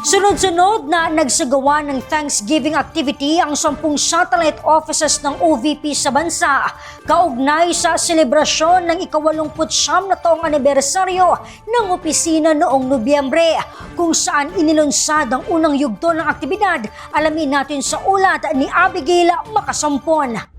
Sunod-sunod na nagsagawa ng Thanksgiving activity ang sampung satellite offices ng OVP sa bansa, kaugnay sa selebrasyon ng ikawalumput siyam na taong anibersaryo ng opisina noong Nobyembre, kung saan inilunsad ang unang yugto ng aktibidad. Alamin natin sa ulat ni Abigail Makasampon.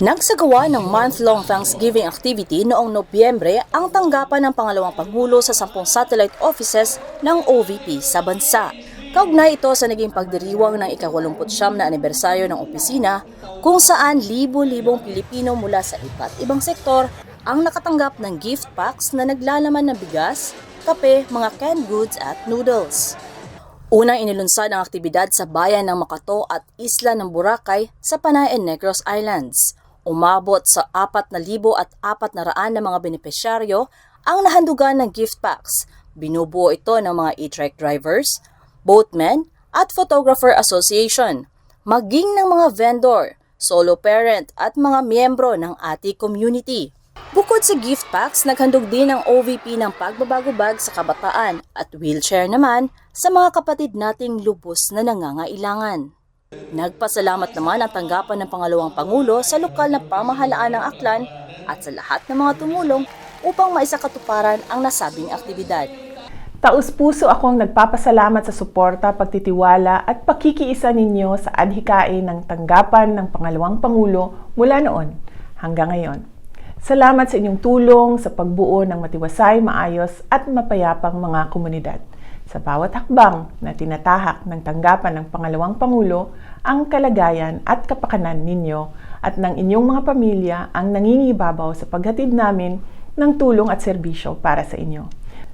Nagsagawa ng month-long Thanksgiving activity noong Nobyembre ang tanggapan ng pangalawang Pangulo sa sampung satellite offices ng OVP sa bansa. Kaugnay ito sa naging pagdiriwang ng ikawalumputsyam na anibersaryo ng opisina kung saan libo-libong Pilipino mula sa iba't ibang sektor ang nakatanggap ng gift packs na naglalaman ng bigas, kape, mga canned goods at noodles. Unang inilunsad ang aktibidad sa bayan ng Makato at isla ng Boracay sa Panay and Negros Islands. Umabot sa 4,000 at 400 na mga benepisyaryo ang nahandugan ng gift packs. Binubuo ito ng mga e-trike drivers, boatmen at photographer association, maging ng mga vendor, solo parent at mga miyembro ng ATI community. Bukod sa gift packs, naghandog din ang OVP ng pagbabago bag sa kabataan at wheelchair naman sa mga kapatid nating lubos na nangangailangan. Nagpasalamat naman ang tanggapan ng pangalawang Pangulo sa lokal na pamahalaan ng Aklan at sa lahat ng mga tumulong upang maisakatuparan ang nasabing aktibidad. Taus-puso akong nagpapasalamat sa suporta, pagtitiwala at pakikiisa ninyo sa adhikain ng tanggapan ng pangalawang Pangulo mula noon hanggang ngayon. Salamat sa inyong tulong sa pagbuo ng matiwasay, maayos at mapayapang mga komunidad. Sa bawat hakbang na tinatahak ng tanggapan ng pangalawang Pangulo, ang kalagayan at kapakanan ninyo at ng inyong mga pamilya ang nangingibabaw sa paghatid namin ng tulong at serbisyo para sa inyo.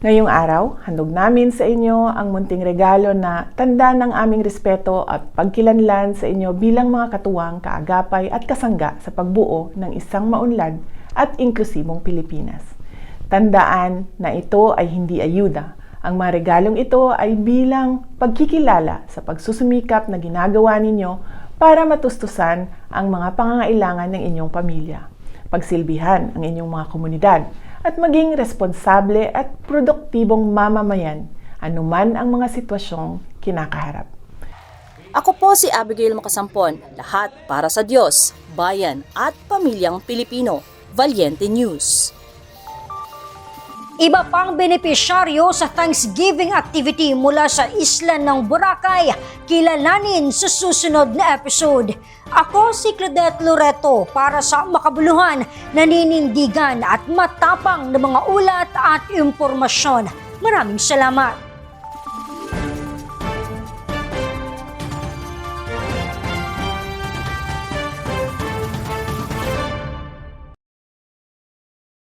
Ngayong araw, handog namin sa inyo ang munting regalo na tanda ng aming respeto at pagkilanlan sa inyo bilang mga katuwang, kaagapay at kasangga sa pagbuo ng isang maunlad at inklusibong Pilipinas. Tandaan na ito ay hindi ayuda. Ang mga regalong ito ay bilang pagkikilala sa pagsusumikap na ginagawa ninyo para matustusan ang mga pangangailangan ng inyong pamilya, pagsilbihan ang inyong mga komunidad, at maging responsable at produktibong mamamayan anuman ang mga sitwasyong kinakaharap. Ako po si Abigail Makasampon, lahat para sa Diyos, bayan at pamilyang Pilipino. Valiente News. Iba pang benepisyaryo sa Thanksgiving activity mula sa isla ng Boracay, kilalanin sa susunod na episode. Ako si Claudette Loreto para sa makabuluhan, naninindigan at matapang na mga ulat at impormasyon. Maraming salamat!